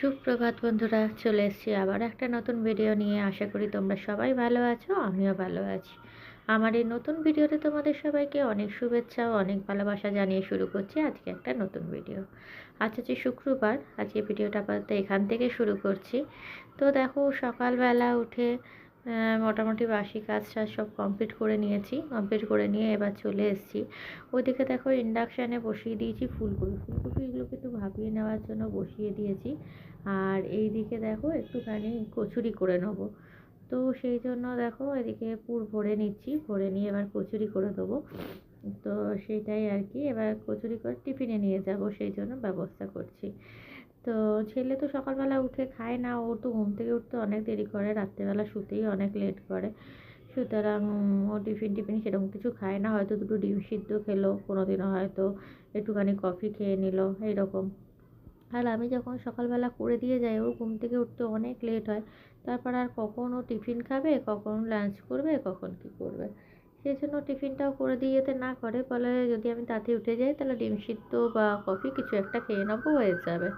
সুপ্রভাত বন্ধুরা, চলে এসেছি আবার একটা নতুন ভিডিও নিয়ে। আশা করি তোমরা সবাই ভালো আছো, আমিও ভালো আছি। আমার এই নতুন ভিডিওতে তোমাদের সবাইকে অনেক শুভেচ্ছা ও অনেক ভালোবাসা জানিয়ে শুরু করছি আজকে একটা নতুন ভিডিও আজ হচ্ছে শুক্রবার, আজকে ভিডিওটা আপাতত এখান থেকে শুরু করছি। তো দেখো, সকালবেলা উঠে মোটামুটি বাসি কাজ টাজ সব কমপ্লিট করে নিয়েছি। কমপ্লিট করে নিয়ে এবার চলে এসেছি। ওইদিকে দেখো ইন্ডাকশানে বসিয়ে দিয়েছি ফুলকপি। ফুলকপিগুলোকে একটু ভাপিয়ে নেওয়ার জন্য বসিয়ে দিয়েছি। আর এই দিকে দেখো একটুখানি কচুরি করে নেব। তো সেই জন্য দেখো এদিকে পুর ভরে নিচ্ছি। ভরে নিয়ে এবার কচুরি করে দেবো। তো সেটাই আর কি। এবার কচুরি করে টিফিনে নিয়ে যাব। সেই জন্য ব্যবস্থা করছি। তো ছেলে তো সকালবেলা উঠে খায় না ও তো ঘুম থেকে উঠতে অনেক দেরি করে, রাত্রেবেলা শুতেই অনেক লেট করে। সুতরাং ও টিফিন টিফিন সেরকম কিছু খায় না, হয়তো দুটো ডিম সিদ্ধ খেলো কোনো দিনও হয়তো একটুখানি কফি খেয়ে নিল, এইরকম। আর আমি যখন সকালবেলা করে দিয়ে যাই, ওর ঘুম থেকে উঠতে অনেক লেট হয়। তারপর আর কখন ও টিফিন খাবে, কখন লাঞ্চ করবে, কখন কী করবে? সেই জন্য টিফিনটাও করে দিয়ে যেতে না করে, বলে যদি আমি তাড়াতাড়ি উঠে যাই, তাহলে ডিম সিদ্ধ বা কফি কিছু একটা খেয়ে নেব, হয়ে যাবে।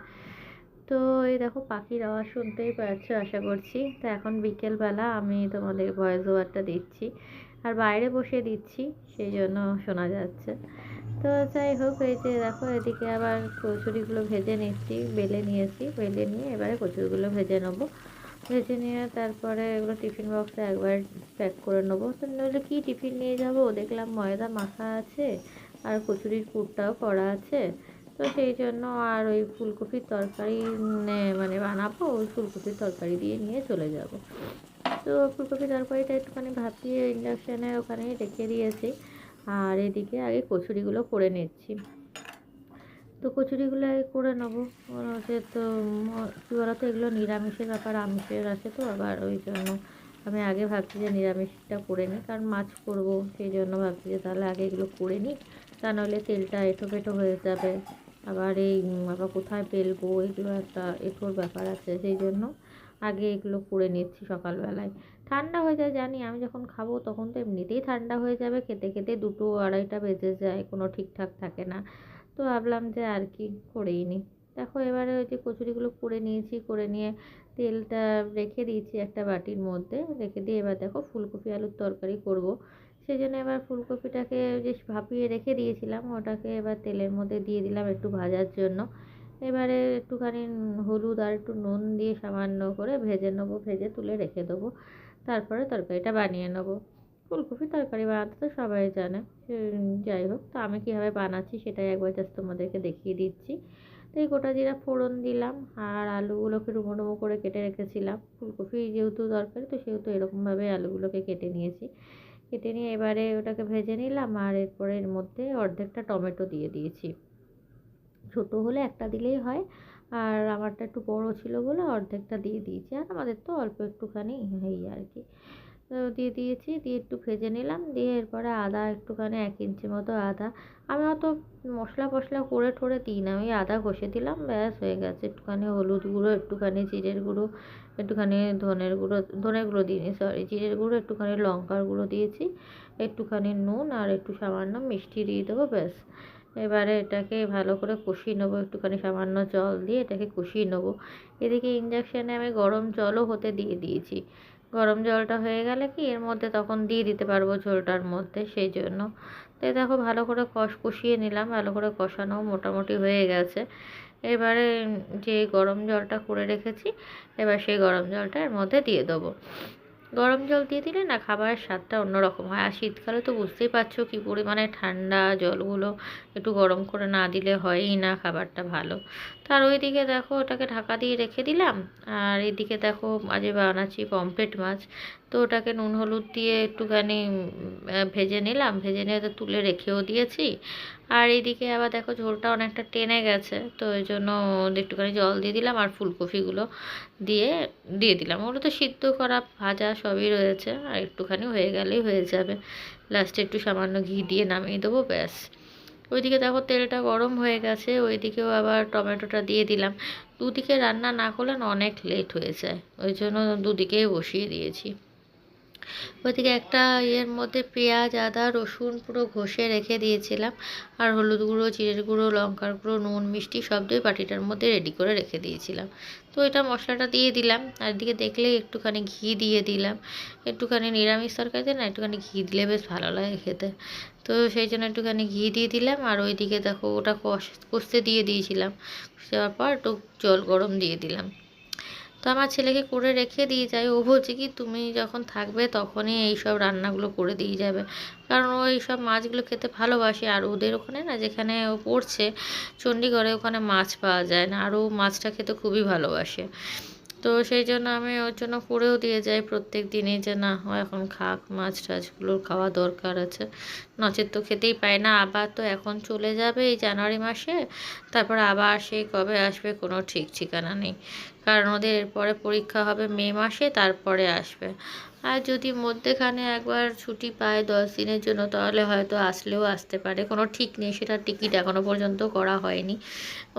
তো এই দেখো পাখির আওয়াজ শুনতেই পাচ্ছ, আশা করছি। তো এখন বিকেলবেলা আমি তোমাদের ভয়েস ওভারটা দিচ্ছি। আর বাইরে বসে দিচ্ছি, সেই জন্য শোনা যাচ্ছে। তো যাই হোক, এই যে দেখো, এদিকে আবার কচুরিগুলো ভেজে নিচ্ছি, বেলে নিয়েছি, বেলে নিয়ে এবারে কচুরিগুলো ভেজে নেব। ভেজে নিয়ে তারপরে এগুলো টিফিন বক্সে একবার প্যাক করে নেব। তো নইলে কী টিফিন নিয়ে যাব? দেখলাম ময়দা মাখা আছে, আর কচুরির পুরটাও করা আছে। তো সেই জন্য আর ওই ফুলকপির তরকারি মানে বানাবো, ওই ফুলকপির তরকারি দিয়ে নিয়ে চলে যাব। তো ফুলকপির তরকারিটা একটুখানি ভাপিয়ে ইন্ডাকশানে ওখানে রেখে দিয়েছি। আর এদিকে আগে কচুরিগুলো করে নিচ্ছি। তো কচুরিগুলো করে নেব। হচ্ছে তো কী বলতো এগুলো নিরামিষের ব্যাপার, আমিষের আছে তো, আবার ওই জন্য আমি আগে ভাবছি যে নিরামিষটা করে নিই, কারণ মাছ করব, সেই জন্য ভাবছি যে তাহলে আগে এগুলো করে নিই। তা নাহলে তেলটা এঁটো পেটো হয়ে যাবে। আবার এই আবার কোথায় বেলবো এগুলো একটা এঁটোর ব্যাপার আছে, সেই জন্য আগে এগুলো করে নিচ্ছি সকালবেলায়। ঠান্ডা হয়ে যায়, জানি। আমি যখন খাব তখন তো এমনিতেই ঠান্ডা হয়ে যাবে। খেতে খেতে দুটো আড়াইটা বেজে যায়, কোনো ঠিকঠাক থাকে না। তো ভাবলাম যে আর কি করেই নিই দেখো, এবারে ওই যে কচুরিগুলো করে নিয়েছি, করে নিয়ে তেলটা রেখে দিয়েছি একটা বাটির মধ্যে। রেখে দিয়ে এবার দেখো ফুলকপি, আলুর তরকারি করব। সেই জন্য এবার ফুলকপিটাকে যে ভাপিয়ে রেখে দিয়েছিলাম। ওটাকে এবার তেলের মধ্যে দিয়ে দিলাম একটু ভাজার জন্য। এবারে একটুখানি হলুদ আর একটু নুন দিয়ে সামান্য করে ভেজে নেব, ভেজে তুলে রেখে দেবো। তারপরে তরকারিটা বানিয়ে নেব। ফুলকপি তরকারি বানাতে তো সবাই জানে। যাই হোক, তো আমি কীভাবে বানাচ্ছি সেটাই একবার জাস্ট তোমাদেরকে দেখিয়ে দিচ্ছি। তো এই গোটা জিরা ফোড়ন দিলাম আর আলুগুলোকে ডুমো ডুমো করে কেটে রেখেছিলাম। ফুলকপি যেহেতু দরকারি, তো সেহেতু এরকমভাবে আলুগুলোকে কেটে নিয়েছি। কেটে নিয়ে এবারে ওটাকে ভেজে নিলাম আর এরপরে এর মধ্যে অর্ধেকটা টমেটো দিয়ে দিয়েছি। ছোটো হলে একটা দিলেই হয়। আর আমারটা একটু বড় ছিল বলে অর্ধেকটা দিয়ে দিয়েছি। আর আমাদের তো অল্প একটুখানি এই আর কি। দিয়ে দিয়েছি, দিয়ে একটু ভেজে নিলাম। দিয়ে এরপরে আদা একটুখানি এক ইঞ্চি মতো আদা। আমি অত মশলা ফসলা করে ঠরে দিই না ওই আদা ঘষে দিলাম, ব্যাস হয়ে গেছে। একটুখানি হলুদ গুঁড়ো, একটুখানি জিরের গুঁড়ো, একটুখানি ধনের গুঁড়ো ধনের গুঁড়ো দিইনি সরি জিরের গুঁড়ো, একটুখানি লঙ্কার গুঁড়ো দিয়েছি। একটুখানি নুন আর একটু সামান্য মিষ্টি দিয়ে দেবো, ব্যাস। এবারে এটাকে ভালো করে কষিয়ে নেব, একটুখানি সামান্য জল দিয়ে এটাকে কষিয়ে নেব। এদিকে ইঞ্জেকশানে আমি গরম জলও হতে দিয়ে দিয়েছি। গরম জলটা হয়ে গেলে কি এর মধ্যে তখন দিয়ে দিতে পারব ঝোলটার মধ্যে সেই জন্য। তো দেখো ভালো করে কষ, কষিয়ে নিলাম, ভালো করে কষানো মোটামুটি হয়ে গেছে। এবারে যে গরম জলটা করে রেখেছি, এবার সেই গরম জলটা এর মধ্যে দিয়ে দেবো। গরম জল দিয়ে দিলে না খাবারের স্বাদটা অন্যরকম হয়। আর শীতকালে তো বুঝতেই পারছ কী পরিমাণে ঠান্ডা জলগুলো একটু গরম করে না দিলে হয়ই না খাবারটা ভালো। তার ওইদিকে দেখো ওটাকে ঢাকা দিয়ে রেখে দিলাম। আর এদিকে দেখো মাঝে বানাচ্ছি পমফ্রেট মাছ। তো ওটাকে নুন হলুদ দিয়ে একটুখানি ভেজে নিলাম। ভেজে নিয়ে তো তুলে রেখেও দিয়েছি। আর এইদিকে আবার দেখো ঝোলটা অনেকটা টেনে গেছে। তো ওই জন্য একটুখানি জল দিয়ে দিলাম আর ফুলকপিগুলো দিয়ে দিয়ে দিলাম। ওগুলো তো সিদ্ধ করা, ভাজা সবই রয়েছে। আর একটুখানি হয়ে গেলেই হয়ে যাবে। লাস্টে একটু সামান্য ঘি দিয়ে নামিয়ে দেবো, ব্যাস। ওইদিকে দেখো তেলটা গরম হয়ে গেছে, ওইদিকেও আবার টমেটোটা দিয়ে দিলাম। দুদিকে রান্না না করলে অনেক লেট হয়ে যায়। ওই জন্য দুদিকেই বসিয়ে দিয়েছি। ওইদিকে একটা ইয়ের মধ্যে পেঁয়াজ, আদা, রসুন পুরো ঘষে রেখে দিয়েছিলাম। আর হলুদ গুঁড়ো, জিরের গুঁড়ো, লঙ্কার গুঁড়ো, নুন, মিষ্টি সব দিয়ে বাটিটার মধ্যে রেডি করে রেখে দিয়েছিলাম। তো এটা মশলাটা দিয়ে দিলাম। আর এদিকে দেখলে একটুখানি ঘি দিয়ে দিলাম। একটুখানি নিরামিষ তরকারিতে না একটুখানি ঘি দিলে বেশ ভালো লাগে খেতে। তো সেই জন্য একটুখানি ঘি দিয়ে দিলাম। আর ওইদিকে দেখো ওটা কষ, কষতে দিয়ে দিয়েছিলাম। দেওয়ার পর একটু জল গরম দিয়ে দিলাম। তো আমার ছেলেকে করে রেখে দিয়ে যাই। ও বলছে কি, তুমি যখন থাকবে তখনই এই সব রান্নাগুলো করে দিয়ে যাবে। কারণ ও এই সব মাছগুলো খেতে ভালোবাসে। আর ওদের ওখানে না, যেখানে ও পড়ছে চণ্ডীগড়ে ওখানে মাছ পাওয়া যায় না। আর ও মাছটা খেতে খুবই ভালোবাসে। তো সেই জন্য আমি ওর জন্য করেও দিয়ে যাই প্রত্যেক দিনই যে, না, ও এখন খাক, মাছ টাছগুলোর খাওয়া দরকার আছে। নচেত তো খেতেই পায় না। আবার তো এখন চলে যাবে এই জানুয়ারি মাসে। তারপর আবার সেই কবে আসবে কোনো ঠিক ঠিকানা নেই। কারণ ওদের এরপরে পরীক্ষা হবে মে মাসে, তারপরে আসবে। আর যদি মধ্যেখানে একবার ছুটি পায় দশ দিনের জন্য, তাহলে হয়তো আসলেও আসতে পারে। কোনো ঠিক নেই, সেটার টিকিট এখনও পর্যন্ত করা হয়নি।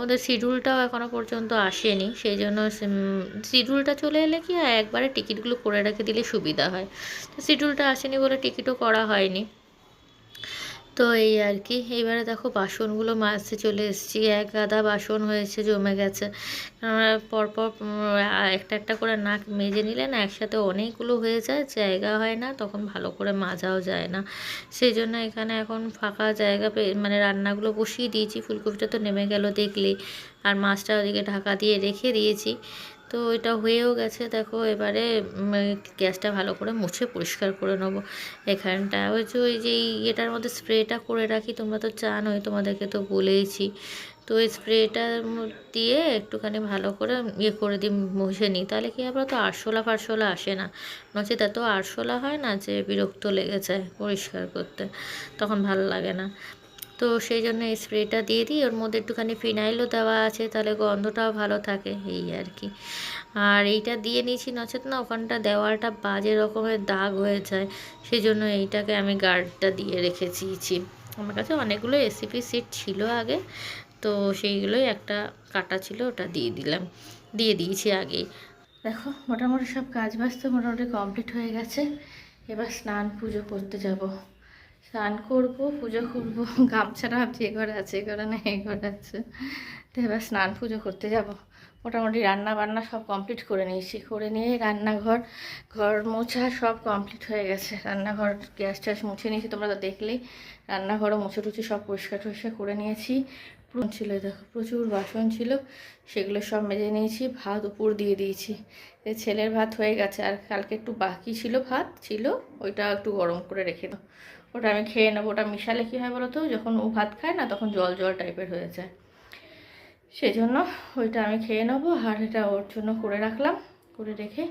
ওদের শিডিউলটাও এখনও পর্যন্ত আসেনি, সেই জন্য শিডিউলটা চলে এলে কি একবারে টিকিটগুলো করে রেখে দিলে সুবিধা হয়। তো শিডিউলটা আসেনি বলে টিকিটও করা হয়নি। তো এই আর কি, এইবারে দেখো বাসনগুলো মাজতে চলে এসেছি। এক গাদা বাসন হয়েছে, জমে গেছে। পরপর একটা একটা করে নাক মেজে নিলে না একসাথে অনেকগুলো হয়ে যায়, জায়গা হয় না, তখন ভালো করে মাজাও যায় না। সেই জন্য এখানে এখন ফাঁকা জায়গা মানে রান্নাগুলো বসিয়ে দিয়েছি, ফুলকপিটা তো নেমে গেল দেখলেই। আর মাছটা ওদিকে ঢাকা দিয়ে রেখে দিয়েছি। তো এটা হয়েও গেছে। দেখো এবারে গ্যাসটা ভালো করে মুছে পরিষ্কার করে নেব। এখানটা ওই যে ওই যে ইয়েটার মধ্যে স্প্রেটা করে রাখি, তোমরা তো চানোই তোমাদেরকে তো বলেইছি। তো ওই স্প্রেটা দিয়ে একটুখানি ভালো করে ইয়ে করে দিই, মুছে নিই। তাহলে কি আবার তো আরশোলা ফারশোলা আসে না। নচেত এত আরশোলা হয় না যে বিরক্ত লেগে যায় পরিষ্কার করতে। তখন ভালো লাগে না। তো সেই জন্য স্প্রেটা দিয়ে দিই। ওর মধ্যে একটুখানি ফিনাইলও দেওয়া আছে, তাহলে গন্ধটাও ভালো থাকে, এই আর কি। আর এইটা দিয়ে নিয়েছি, নচেত না ওখানটা দেওয়ালটা বাজে রকমের দাগ হয়ে যায় সেই জন্য এইটাকে আমি গার্ডটা দিয়ে রেখেছি আমার কাছে অনেকগুলো এসিপি সিট ছিল আগে, তো সেইগুলোই একটা কাটা ছিল, ওটা দিয়ে দিলাম। দিয়ে দিয়েছি আগেই দেখো, মোটামুটি সব কাজ বাজ তো মোটামুটি কমপ্লিট হয়ে গেছে। এবার স্নান, পুজো করতে যাব। স্নান করব, পুজো করব, গামছাটা ভাবছি এ ঘরে আছে, এ ঘরে না এ ঘরে আছে। তো এবার স্নান পুজো করতে যাব। মোটামুটি রান্না বান্না সব কমপ্লিট করে নিয়েছি। করে নিয়ে রান্নাঘর, ঘর মোছা সব কমপ্লিট হয়ে গেছে। রান্নাঘর গ্যাস ট্যাস মুছে নিয়েছি, তোমরা তো দেখলেই। রান্নাঘরও মুছে টুছে সব পরিষ্কার টরিষ্কার করে নিয়েছি। ছিল দেখো, প্রচুর বাসন ছিল, সেগুলো সব মেজে নিয়েছি, ভাত উপর দিয়ে দিয়েছি। ছেলের ভাত হয়ে গেছে, আর কালকে একটু বাকি ছিল ভাত, ছিল, ওইটা একটু গরম করে রেখে দাও। ওটা আমি খেয়ে নেব, ওটা মিশালে কী হয় বলো তো, যখন ও ভাত খায় না, তখন জল জল টাইপের হয়ে যায়। সেই জন্য ওইটা আমি খেয়ে নেব, আর এটা ওর জন্য করে রাখলাম, করে রেখে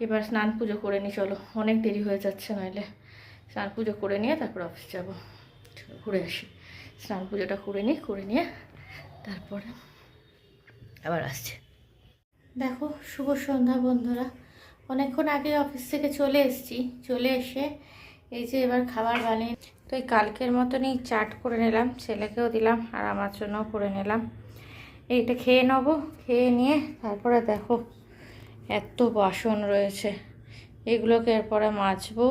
এবার স্নান পুজো করে নিই চলো, অনেক দেরি হয়ে যাচ্ছে নইলে। স্নান পুজো করে নিয়ে তারপর অফিস যাব। ঘুরে আসি। স্নান পুজোটা করে নিই, করে নিয়ে তারপরে আবার আসছে। দেখো, শুভ সন্ধ্যা বন্ধুরা। অনেকক্ষণ আগে অফিস থেকে চলে এসেছি। চলে এসে এই যে এবার খাবার বানিয়ে, তো এই কালকের মতনই চাট করে নিলাম, ছেলেকেও দিলাম আর আমার জন্যও করে নিলাম। এইটা খেয়ে নেব, খেয়ে নিয়ে তারপরে দেখো, এত বাসন রয়েছে। এগুলোকে এরপরে মাজবো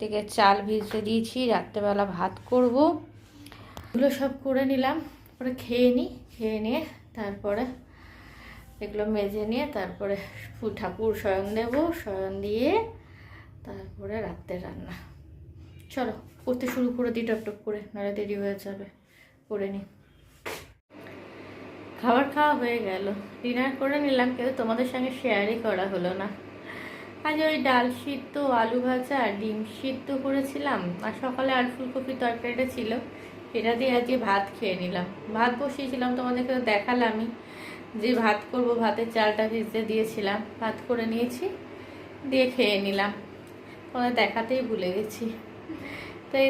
থেকে চাল ভিজতে দিয়েছি, রাত্রেবেলা ভাত করব। এগুলো সব করে নিলাম। পরে খেয়ে নিই, খেয়ে নিয়ে তারপরে এগুলো মেজে নিয়ে তারপরে ঠাকুর শয়ন দেব, শয়ন দিয়ে তারপরে রাত্রে রান্না। চলো, করতে শুরু করে দিই টপ টপ করে, নাহলে দেরি হয়ে যাবে। করে নিই। খাবার খাওয়া হয়ে গেল। ডিনার করে নিলাম কিন্তু তোমাদের সঙ্গে শেয়ারই করা হলো না। আজ ওই ডাল সিদ্ধ, আলু ভাজা ডিম সিদ্ধ করেছিলাম। আর সকালে আর ফুলকপি তরকারিটা ছিল। সেটা দিয়ে আজকে ভাত খেয়ে নিলাম। ভাত বসিয়েছিলাম তোমাদেরকে দেখালামই যে ভাত করব, ভাতের চালটা ভিজতে দিয়েছিলাম। ভাত করে নিয়েছি, দিয়ে খেয়ে নিলাম। তোমাদের দেখাতেই ভুলে গেছি। তাই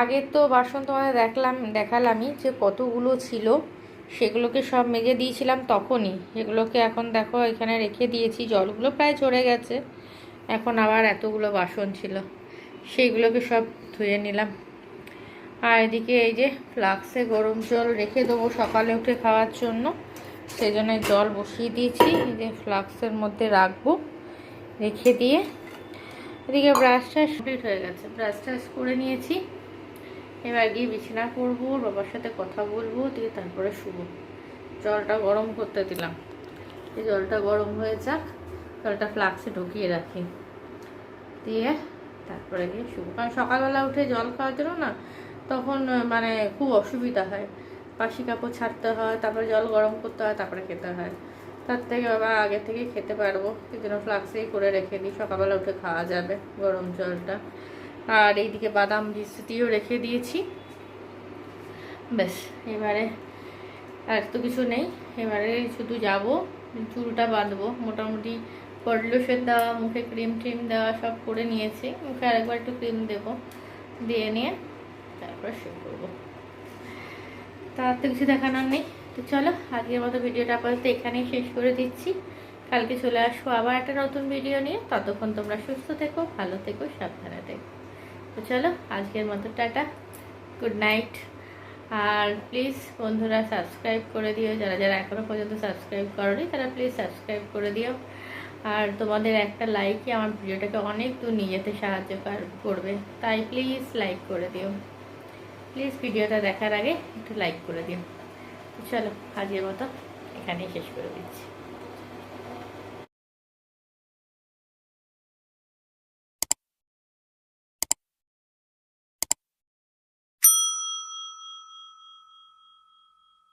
আগে তো বাসন তোমাদের দেখলাম, দেখালামই যে কতগুলো ছিল, সেগুলোকে সব মেজে দিয়েছিলাম তখনই। এগুলোকে এখন দেখো এখানে রেখে দিয়েছি, জলগুলো প্রায় ঝরে গেছে। এখন আবার এতগুলো বাসন ছিল, সেইগুলোকে সব ধুয়ে নিলাম। আর এদিকে এই যে ফ্লাক্সে গরম জল রেখে দেবো সকালে উঠে খাওয়ার জন্য। সেই জন্য জল বসিয়ে দিয়েছি, এই যে ফ্লাক্সের মধ্যে রাখব, রেখে দিয়ে। এদিকে ব্রাশ টাশ কমপ্লিট হয়ে গেছে। ব্রাশ টাশ করে নিয়েছি। এবার গিয়ে বিছানা করব, বাবার সাথে কথা বলব, দিয়ে তারপরে শুবো। জলটা গরম করতে দিলাম। এই জলটা গরম হয়ে যাক, জলটা ফ্লাক্সে ঢুকিয়ে রাখি। দিয়ে তারপরে গিয়ে শুবো। কারণ সকালবেলা উঠে জল খাওয়ার জন্য না তখন মানে খুব অসুবিধা হয়। বাসি কাপড় ছাড়তে হয়, তারপরে জল গরম করতে হয়, তারপরে খেতে হয়। তার থেকে বাবা আগে থেকে খেতে পারব সেই জন্য ফ্লাক্সেই করে রেখে দিই, সকালবেলা উঠে খাওয়া যাবে গরম জলটা। আর এইদিকে বাদাম বিস্তিও রেখে দিয়েছি। ব্যাস, এবারে আর তো কিছু নেই। এবারে শুধু যাব, চুলটা বাঁধবো। মোটামুটি লোশন দেওয়া মুখে ক্রিম ট্রিম দেওয়া সব করে নিয়েছি। মুখে আরেকবার একটু ক্রিম দেবো, দিয়ে নিয়ে তারপর শুরু করব তার তো কিছু দেখানোর নেই। তো চলো, আজকের মতো ভিডিওটা আপাতত এখানেই শেষ করে দিচ্ছি। কালকে চলে আসব আবার একটা নতুন ভিডিও নিয়ে। ততক্ষণ তোমরা সুস্থ থেকো, ভালো থেকো, সাবধানে থেকো। তো চলো, আজকের মতো টাটা, গুড নাইট। আর প্লিজ বন্ধুরা সাবস্ক্রাইব করে দিও, যারা যারা এখনও পর্যন্ত সাবস্ক্রাইব করনি, তারা প্লিজ সাবস্ক্রাইব করে দিও। আর তোমাদের একটা লাইকই আমার ভিডিওটাকে অনেক দূর নিয়ে যেতে সাহায্য কর- করবে। তাই প্লিজ লাইক করে দিও। প্লিজ ভিডিওটা দেখার আগে একটু লাইক করে দিন। চলো, আজকের মতো এখানেই শেষ করে দিচ্ছি।